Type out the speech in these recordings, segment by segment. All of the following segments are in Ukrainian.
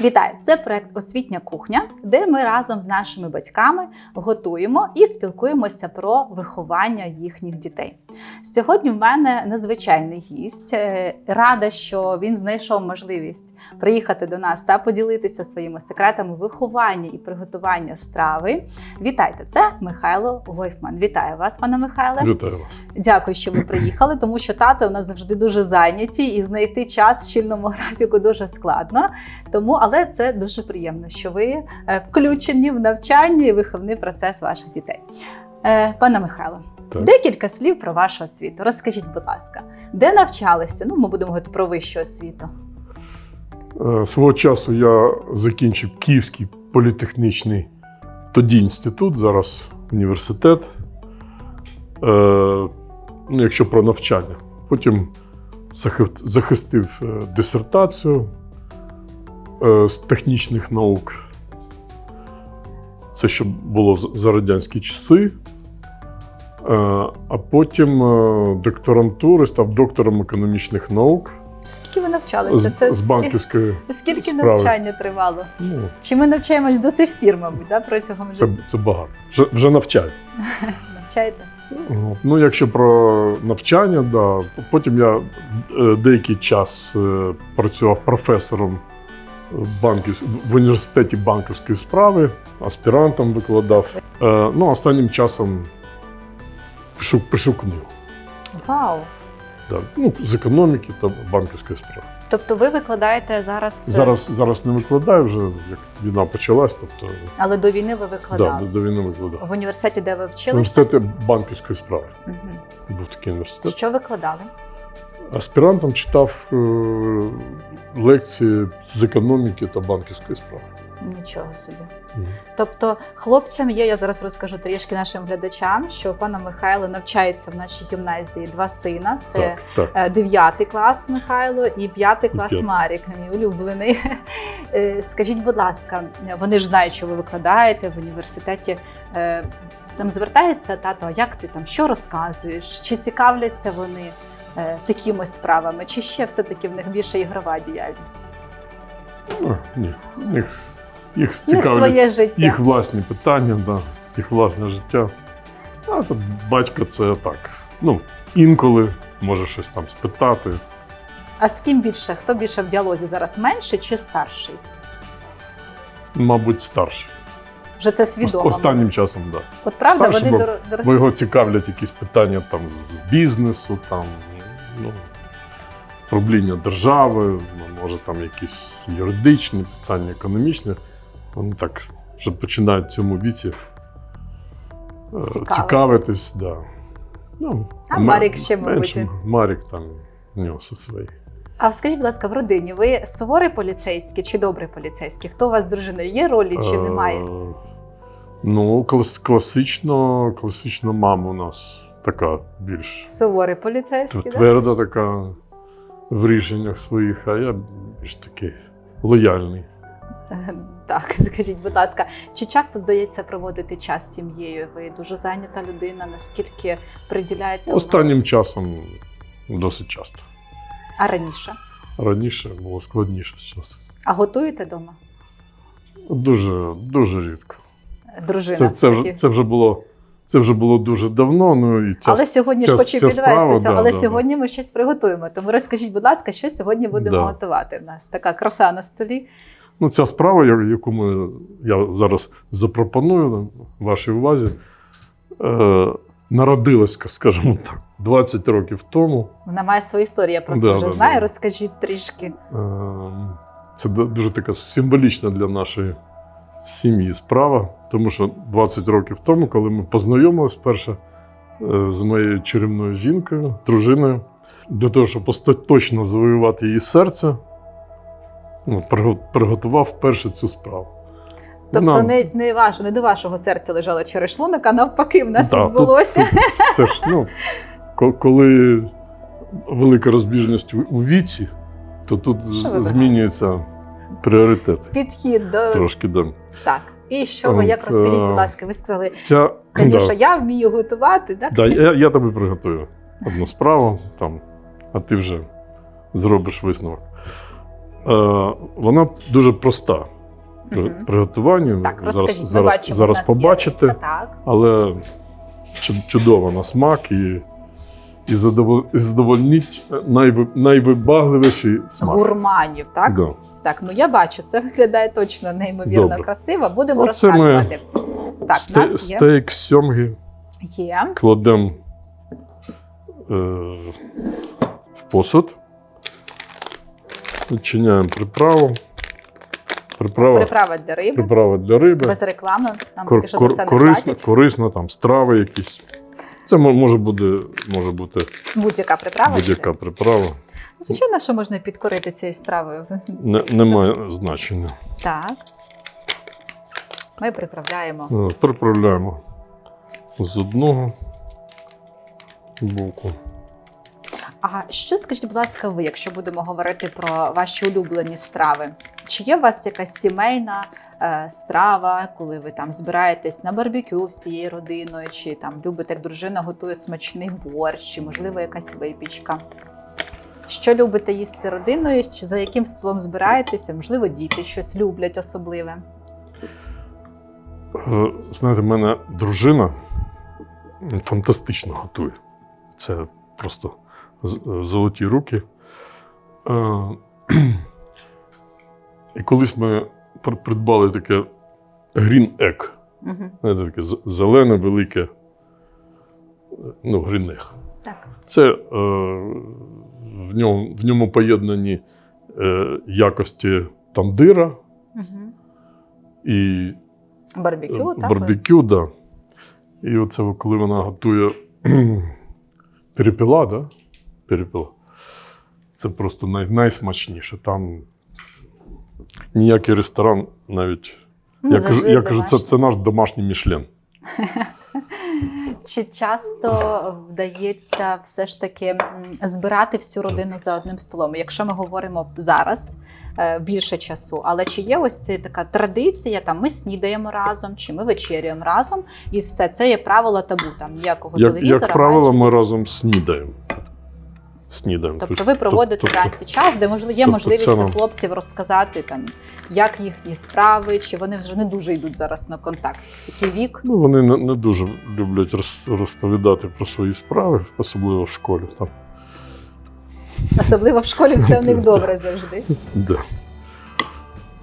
Вітаю! Це проект Освітня кухня, де ми разом з нашими батьками готуємо і спілкуємося про виховання їхніх дітей. Сьогодні в мене незвичайний гість. Е, Рада, що він знайшов можливість приїхати до нас та поділитися своїми секретами виховання і приготування страви. Вітайте! Це Михайло Войфман. Вітаю вас, пане Михайле. Вітаю вас. Дякую, що ви приїхали, тому що тати у нас завжди дуже зайняті, і знайти час в щільному графіку дуже складно. Тому, але це дуже приємно, що ви е, включені в навчання і виховний процес ваших дітей. Е, Пане Михайло, Так. декілька слів про вашу освіту. Розкажіть, будь ласка, де навчалися? Ну, ми будемо говорити про вищу освіту. Е, Свого часу я закінчив Київський політехнічний тоді інститут, зараз університет. Ну, якщо про навчання. Потім захистив дисертацію з технічних наук. Це ще було за радянські часи. Е, А потім е, докторантури став доктором економічних наук Скільки ви навчалися? Це з банківської. скільки справи. навчання тривало? Ну, Чи ми навчаємось до сих пір, мабуть, да, протягом це, життя? це багато. Вже, вже навчаю. Навчаєте? Ну, якщо про навчання, да. потім я е, деякий час е, працював професором банків, в університеті банківської справи, аспірантом викладав. Е, Ну, останнім часом пишу, пишу книгу. Вау! Да. Ну, з економіки та банківської справи. Тобто ви викладаєте зараз, е, Зараз, зараз не викладаю вже, як війна почалась, тобто але до війни ви викладали. до, до війни викладав. В університеті, де ви В вчилися? університеті банківської справи. Мгм. Був такий університет. Що викладали? Аспірантом читав е, лекції з економіки та банківської справи. Нічого собі. Мгм. Тобто, хлопцям є, я зараз розкажу трішки нашим глядачам, що пана Михайла навчається в нашій гімназії два сина. Це е, дев'ятий клас Михайло і п'ятий клас п'ятий. Марік, мій улюблений. Е, Скажіть, будь ласка, вони ж знають, що ви викладаєте в університеті. Там звертається тато, а як ти там що розказуєш? Чи цікавляться вони такими справами, чи ще все-таки в них більше ігрова діяльність? Ну, ні. Їх, їх цікавлять своє життя. їх власні питання, да, їх власне життя. А тут батько це так. Ну, інколи може щось там спитати. А з ким більше? Хто більше в діалозі зараз менший чи старший? Мабуть, старший. Вже це свідомо. Останнім часом, так. Да. От правда, старший, вони бо- дор- Бо його цікавлять якісь питання там з бізнесу, там, ну, правління держави, ну, може там якісь юридичні питання, економічні. Вони так вже починають в цьому віці е, Цікавити. цікавитись. Да. Ну, А ме- Марік ще, мабуть, менше. Марік там у нього своє. А скажіть, будь ласка, в родині ви суворий поліцейський чи добрий поліцейський? Хто у вас з дружиною? Є ролі чи Е, немає? Ну, клас- класично, класична мама у нас така більш Суворий поліцейський, да? тверда така в рішеннях своїх, а я більш такий лояльний. Е, Так, скажіть, будь ласка, чи часто вдається проводити час з сім'єю? Ви дуже зайнята людина, наскільки приділяєте? Останнім часом досить часто. А раніше? Раніше було складніше з часом. А готуєте вдома? Дуже, дуже рідко. Дружина Це, це, вже, це, вже було, це вже було дуже давно. Ну, і ця, але сьогодні ця, ж хочу це, да, але да, сьогодні ми щось приготуємо. Тому розкажіть, будь ласка, що сьогодні будемо Да. готувати? У нас така краса на столі. Ну, ця справа, яку ми, я зараз запропоную вашій увазі, е, народилась, скажімо так, 20 років тому. Вона має свою історію, я просто Да, вже да, знаю. да. Розкажіть трішки. Е, Це дуже така символічна для нашої сім'ї справа, тому що 20 років тому, коли ми познайомилися вперше е, з моєю чарівною жінкою, дружиною, для того, щоб остаточно завоювати її серце, приготував вперше цю справу. Тобто Нам- не, не, ваш, не до вашого серця лежало через шлунок, а навпаки, в нас Да, відбулося. Тут, тут все ж, ну, коли велика розбіжність у- віці, то тут з- Що пріоритети. Підхід до Трошки да. так. І що ви як розкажіть, е, будь ласка, ви сказали, Ця, да, я вмію готувати, так? да, я, я тобі приготую одну справу, там, а ти вже зробиш висновок. Е, вона дуже проста при Мгм. приготуванню. Так, розкажіть, зараз зараз, бачимо, зараз є побачите, так. але чудово на смак і, і, задовол, і задовольнить найви, найвибагливіший смак. Гурманів, так? Да. Так, ну я бачу, це виглядає точно неймовірно Добре. красиво. Будемо Оце ми розказувати. Так, у Сте- нас є. Стейк сьомги є. кладемо е, в посуд, відчиняємо приправу. Приправа, Приправа для риби. приправа для риби. Без реклами. Нам Кор, поки що за це не корисно, платять. корисно, там страви якісь. Це може бути, може бути Будь-яка приправа. будь-яка приправа. Звичайно, що можна підкорити цією стравою. Не, немає значення. Так. Ми приправляємо. Е, Приправляємо з одного боку. А що скажіть, будь ласка, ви, якщо будемо говорити про ваші улюблені страви? Чи є у вас якась сімейна страва, коли ви там збираєтесь на барбекю всією родиною, чи там любите, як дружина готує смачний борщ, чи можливо якась випічка? Що любите їсти родиною? Чи за яким столом збираєтеся? Можливо, діти щось люблять особливе. Е, Знаєте, в мене дружина фантастично готує. Це просто золоті руки. Е, І колись ми придбали таке Green Egg. Угу. Знаєте, таке зелене, велике, ну, грінех. Так. Це е, в, ньому, в ньому поєднані е, якості тандира Угу. і Барбекю, Е, так? Барбекю, да. І оце коли вона готує перепіла, да? перепіла. Це просто най, найсмачніше. Там ніякий ресторан навіть. Ну, я кажу, я кажу це, це наш домашній мішлен. Чи часто вдається все ж таки збирати всю родину за одним столом? Якщо ми говоримо зараз е, більше часу, але чи є ось ця така традиція? Там ми снідаємо разом, чи ми вечеряємо разом, і все це є правило табу. Там ніякого Як, телевізора. як правило, ми разом снідаємо. Снідаємо. Тобто ви проводите тобто- вранці час, де можливо є тобто можливість у хлопців розказати там, як їхні справи, чи вони вже не дуже йдуть зараз на контакт. Який вік? Ну, вони не, не дуже люблять роз, розповідати про свої справи, особливо в школі. Там. Особливо в школі все в них добре завжди. Да.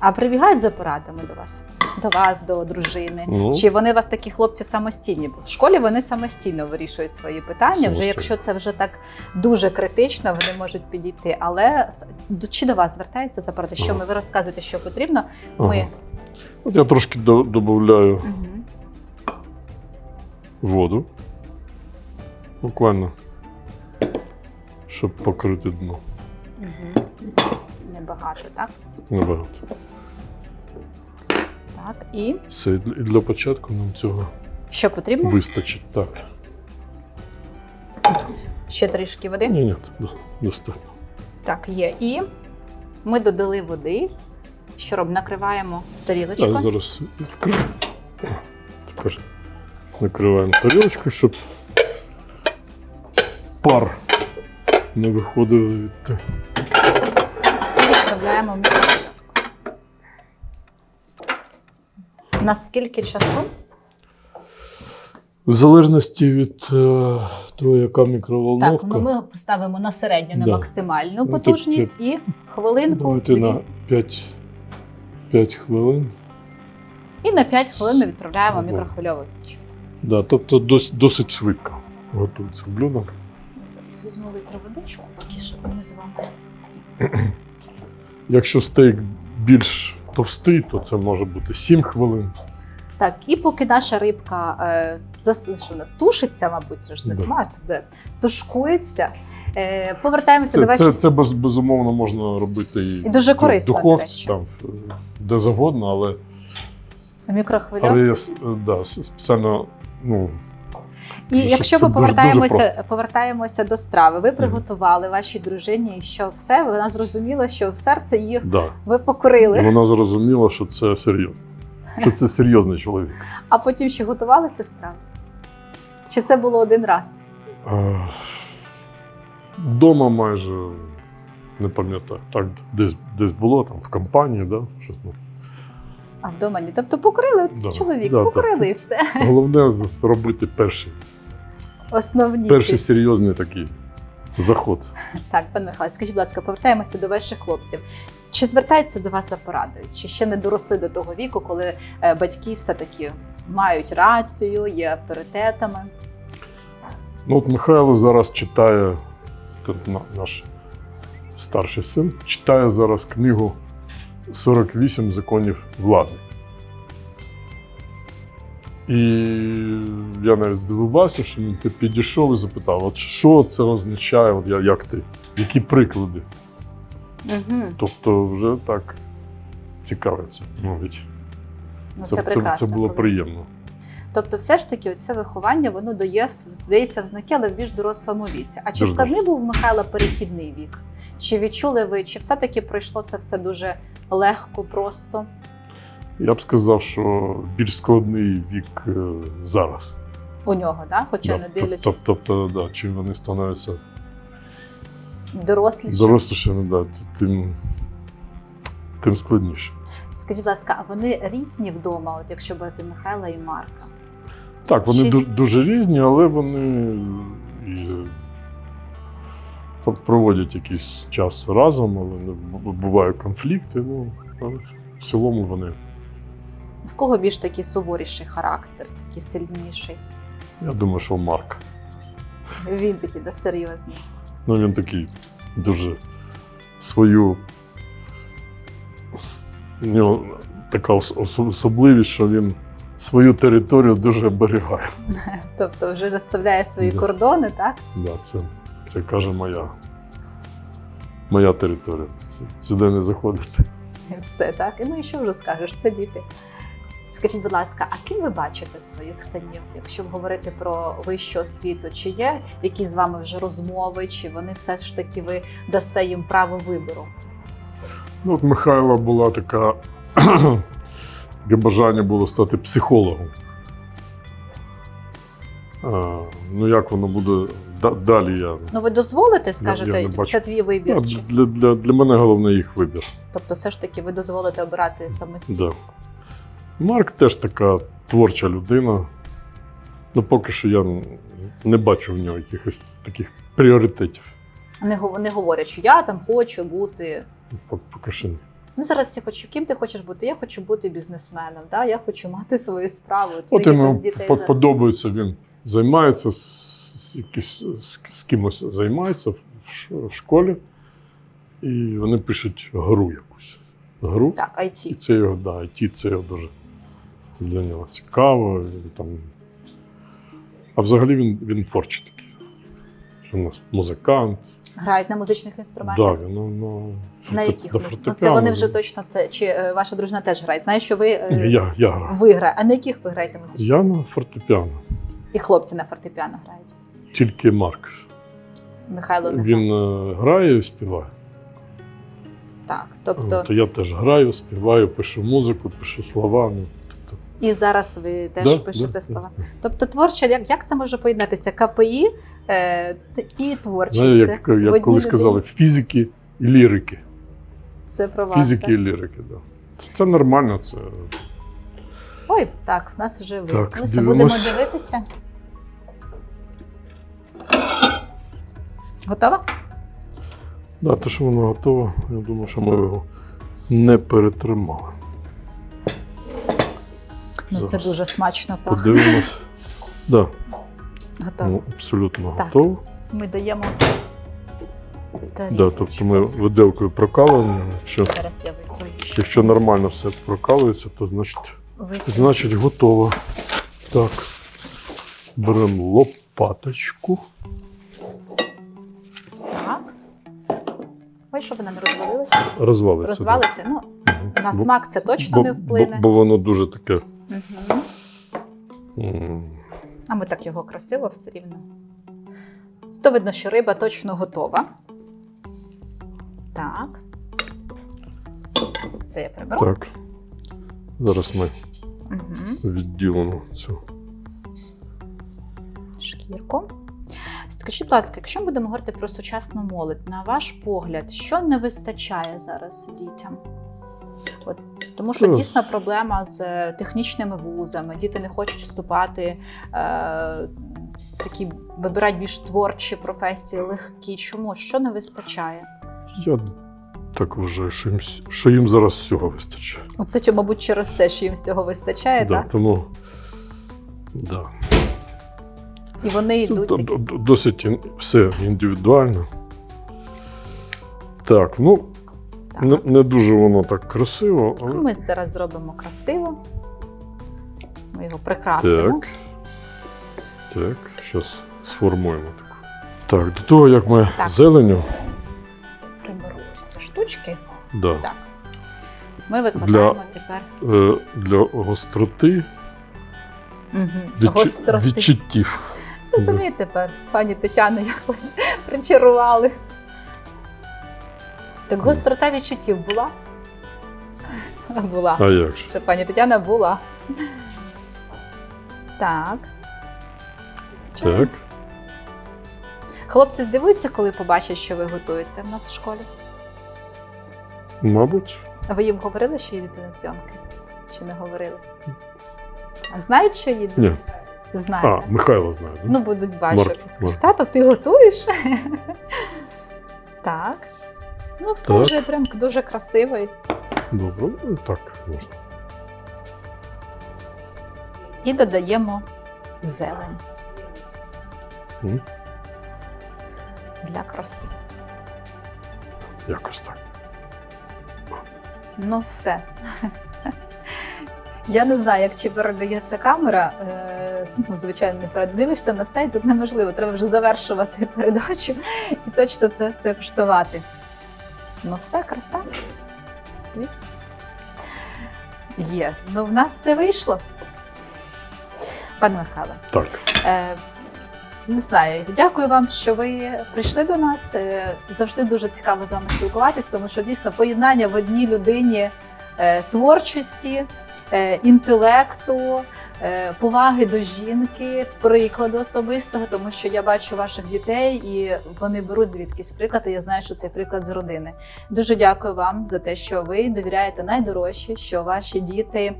А прибігають за порадами до вас, до вас, до дружини. Ну. Чи вони у вас такі хлопці самостійні? Бо в школі вони самостійно вирішують свої питання. Вже якщо це вже так дуже критично, вони можуть підійти. Але чи до вас звертається за поради? Що Ага. ми ви розказуєте, що потрібно? Ми Ага. От я трошки додаю Мгм. воду. Буквально. Щоб покрити дно. Мгм. небагато, так? Набагато. Так. І Все, і для- початку нам цього що потрібно? вистачить. Так. Ще трішки води. Ні, ні, достатньо. Так, є. І ми додали води. Що робимо? Накриваємо тарілочку. Так, зараз. Тепер накриваємо тарілочку, щоб пар не виходив від. і відправляємо в мікрохвильовку. На скільки часу? В залежності від е, того, яка Так, ну ми поставимо на середню, на Да. максимальну Ну, потужність і хвилинку. Давайте на 5, 5 хвилин. І на 5 хвилин ми відправляємо в мікрохвильову піч. Да, тобто дос, досить швидко готується блюдо. Зараз візьму витру водичку, поки що ми з вами. Якщо стейк більш товстий, то це може бути 7 хвилин. Так, і поки наша рибка е, зас- що вона тушиться, мабуть, це ж не Да. смажить, де тушкується. Е, повертаємося до Це, вашої. це, це без, безумовно можна робити і, І дуже корисно, до духовці, там, е, де завгодно, але, В але мікрохвильовці. я е, да, спеціально ну, І Це- якщо це ми повертаємося, дуже повертаємося до страви, ви приготували вашій дружині, що все, вона зрозуміла, що в серце їх да. ви покорили, вона зрозуміла, що це серйозно. Що це серйозний чоловік. а потім ще готували цю страву? Чи це було один раз? Е, Дома майже не пам'ятаю. Так, десь, десь було там в компанії, да? щось. Ну. А вдома ні. Тобто покорили от Да. чоловік, Да, покорили так. і все. Головне зробити перший, Основні. перший серйозний такий заход. Так, пане Михайло, скажіть, будь ласка, повертаємося до ваших хлопців. Чи звертаються до вас за порадою? Чи ще не доросли до того віку, коли е, батьки все-таки мають рацію, є авторитетами? Ну, от Михайло зараз читає, тут наш старший син, читає зараз книгу 48 законів влади. І я навіть здивувався, що він пі- підійшов і запитав: от що це означає, от я, як ти, які приклади? Угу. Тобто, вже так цікавиться. Навіть. Ну, Це, це, це, це було приємно. Тобто, все ж таки, це виховання воно дає, здається, в знаки, але в більш дорослому віці. А чи складний був Михайла перехідний вік? Чи відчули ви, чи все-таки пройшло це все дуже легко, просто? Я б сказав, що більш складний вік е, зараз. У нього, да? хоча Да, не дивлячись тоб- Тобто, да, чим вони становляться дорослішим. дорослішими, да, тим, тим складніше. Скажіть, будь ласка, а вони різні вдома, от якщо брати Михайла і Марка? Так, вони ду- дуже різні, але вони і, е, проводять якийсь час разом, але бувають конфлікти. Ну, але в цілому вони. В кого більш такий суворіший характер, такий сильніший? Я думаю, що Марк. Він такий да, серйозний. Ну, він такий дуже свою. У нього така ос- ос- особливість, що він свою територію дуже оберігає. Тобто вже розставляє свої Да. кордони, так? Да, це, це каже моя, моя територія. Сюди не заходити. Все так. Ну і що вже скажеш? Це діти. Скажіть, будь ласка, а ким ви бачите своїх синів, якщо говорити про вищу освіту? Чи є якісь з вами вже розмови, чи вони все ж таки ви дасте їм право вибору? Ну, от Михайла була така. Таке бажання було стати психологом. А, ну, як воно буде да- далі, я. Ну ви дозволите, скажете, я не бачу. це твій вибір? Чи- для, для, для мене головне їх вибір. Тобто, все ж таки, ви дозволите обирати самостійно? Да. Марк теж така творча людина. Ну, поки що я не бачу в нього якихось таких пріоритетів. Не, гов- не говорять, що я там хочу бути. Пок- Поки що ні. Ну зараз всі хочуть, ким ти хочеш бути? Я хочу бути бізнесменом, да? я хочу мати свою справу. От йому подобається, він займається з, з, якісь- з, кимось займається в, в школі, і вони пишуть гру якусь. Гру. Так, І це його, да, IT це його дуже для нього цікаво. Він там... А взагалі він, він творчий такий. У нас музикант. Грають на музичних інструментах. Да, ну, ну, На яких Ну, це вони вже точно це. Чи е, ваша дружина теж грає? Знаю, що ви, е, Ні, я, я граю. ви граєте. А на яких ви граєте музичних? Я на фортепіано. І хлопці на фортепіано грають. Тільки Марк. Михайло не грає. Він е, грає і співає. Так. Тобто, То я теж граю, співаю, пишу музику, пишу слова. І зараз ви теж да, пишете да, слова. да. Тобто творча, як, як це може поєднатися? КПІ е, і творчість. Знаю, Це як, як колись казали, фізики і лірики. Це про вас. Фізики так? і лірики, так. Да. Це нормально, це Ой, так, в нас вже вимкнулося. Будемо дивитися. Готова? Да, те, що воно готово, я думаю, що ми його не перетримали. Ну, це дуже смачно пахне. Подивимось. Да, Готово. ну, абсолютно Так. готово. Ми даємо. Да, тобто ми виделкою прокалуємо. Якщо, Зараз я витру. якщо нормально все прокалується, то значить, значить готово. Так. Беремо лопаточку. Так. Ой, щоб вона не розвалилася. Розвалиться. Розвалиться. Ну, на Бо- смак це точно бо, не вплине. Бо, бо воно дуже таке. А ми так його красиво все рівно. То видно, що риба точно готова. Так. Це я приберу. Так. Зараз ми Угу. відділимо цю. Шкірку. Скажіть, будь ласка, якщо ми будемо говорити про сучасну молодь, на ваш погляд, що не вистачає зараз дітям? От, тому що дійсно проблема з е, технічними вузами. Діти не хочуть вступати, е, такі вибирають більш творчі професії, легкі. Чому? Що не вистачає? Я так вважаю, що їм, що їм зараз всього вистачає. Оце, чи, мабуть, через те, що їм всього вистачає, Да, так? тому да. І вони Це йдуть такі. досить все індивідуально. Так, ну Так. не, не дуже воно так красиво, але Ми зараз зробимо красиво. Ми його прикрасимо. так. Так, зараз сформуємо таку. Так, до того, як ми Так. зеленю, Приберу ось ці штучки. да, Так. Ми викладаємо тепер е, для гостроти угу. відчу- гостроти. відчуттів. Розумієте тепер, пані Тетяну якось причарували. Так гострота відчуттів була? Була. А як же? Пані Тетяна була. Так. Звичайно. Так. Хлопці здивуються, коли побачать, що ви готуєте в нас в школі. Мабуть, А ви їм говорили, що їдете на зйомки? Чи не говорили? А знають, що їдете? Ні. Знають. а, Михайло знає. да? Ну, будуть бачити. Марк, Скажуть, Марк. тато, ти готуєш? так. Ну, все Так. вже прям дуже красивий. Добре, так можна. І додаємо зелень М, для краси. Якось так. Ну, все. Я не знаю, як чи передається камера. Е, ну, звичайно, не передивишся на це, і тут неможливо. Треба вже завершувати передачу і точно це все куштувати. Ну, все, краса. Дивіться. Є. Ну, в нас все вийшло. Пане Михайле, Так. Е, не знаю, дякую вам, що ви прийшли до нас. Е, Завжди дуже цікаво з вами спілкуватись, тому що дійсно поєднання в одній людині творчості, е, інтелекту, е, поваги до жінки, прикладу особистого, тому що я бачу ваших дітей і вони беруть звідкись приклад. І я знаю, що цей приклад з родини. Дуже дякую вам за те, що ви довіряєте найдорожче, що ваші діти.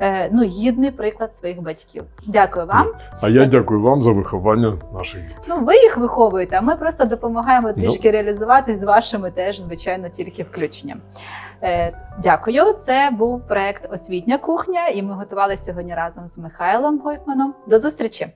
Е, Ну, гідний приклад своїх батьків. Дякую вам. А я дякую вам за виховання наших дітей. Ну, ви їх виховуєте, а ми просто допомагаємо Ну. трішки реалізувати з вашими теж, звичайно, тільки включенням. Е, дякую. Це був проект Освітня кухня, і ми готували сьогодні разом з Михайлом Гойфманом. До зустрічі!